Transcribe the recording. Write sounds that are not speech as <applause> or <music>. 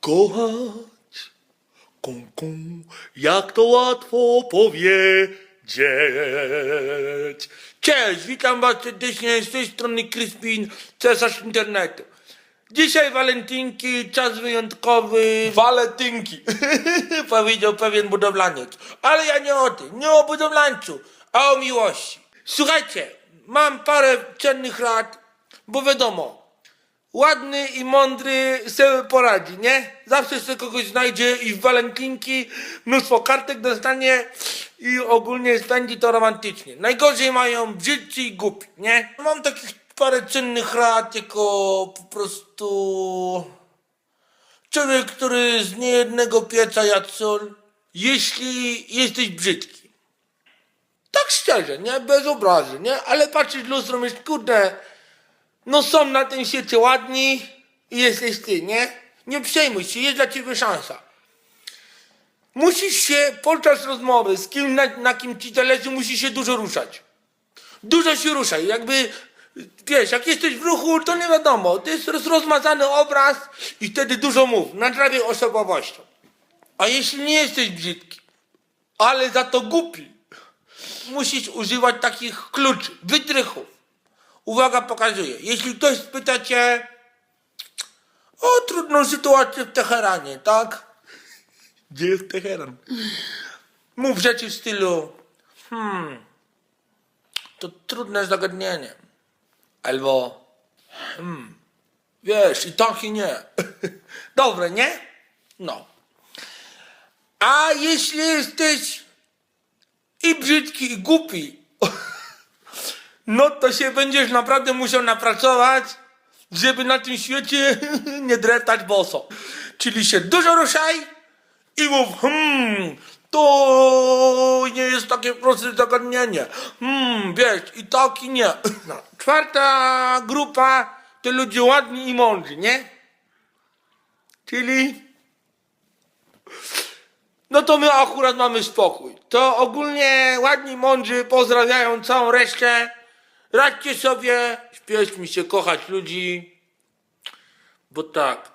kochać. Kum, kum, jak to łatwo powiedzieć. Cześć, witam was serdecznie z tej strony Crispin, cesarz internetu. Dzisiaj walentynki, czas wyjątkowy. Walentynki, <laughs> powiedział pewien budowlaniec. Ale ja nie o tym, nie o budowlańcu, a o miłości. Słuchajcie, mam parę cennych rad, bo wiadomo, ładny i mądry sobie poradzi, nie? Zawsze sobie kogoś znajdzie i w walentynki mnóstwo kartek dostanie i ogólnie spędzi to romantycznie. Najgorzej mają brzydcy i głupi, nie? Mam takich parę cennych rad, jako po prostu człowiek, który z niejednego pieca jadł sól, jeśli jesteś brzydki. Tak szczerze, nie? Bez obrazy, nie? Ale patrzysz w lustro, myślisz, kurde, no są na tym świecie ładni i jesteś ty, nie? Nie przejmuj się, jest dla ciebie szansa. Musisz się podczas rozmowy z kim, na, na kim ci zależy, musisz się dużo ruszać. Dużo się ruszaj, jakby, wiesz, jak jesteś w ruchu, to nie wiadomo, to jest roz- rozmazany obraz i wtedy dużo mów, nadrabiaj osobowością. A jeśli nie jesteś brzydki, ale za to głupi, musisz używać takich kluczy, wytrychów. Uwaga, pokazuje. Jeśli ktoś spyta cię o trudną sytuację w Teheranie, tak? Gdzie jest Teheran? Mów rzeczy w stylu hmm, to trudne zagadnienie. Albo hmm, wiesz, i tak i nie. <laughs> Dobre, nie? No. A jeśli jesteś i brzydki, i głupi, no to się będziesz naprawdę musiał napracować, żeby na tym świecie <laughs> nie dreptać boso. Czyli się dużo ruszaj i mów, hmm, to nie jest takie proste zagadnienie. Hmm, wiesz, i tak i nie. <laughs> No. Czwarta grupa to ludzie ładni i mądrzy, nie? Czyli no to my akurat mamy spokój. To ogólnie ładni, mądrzy pozdrawiają całą resztę. Radźcie sobie, śpieszmy się kochać ludzi. Bo tak,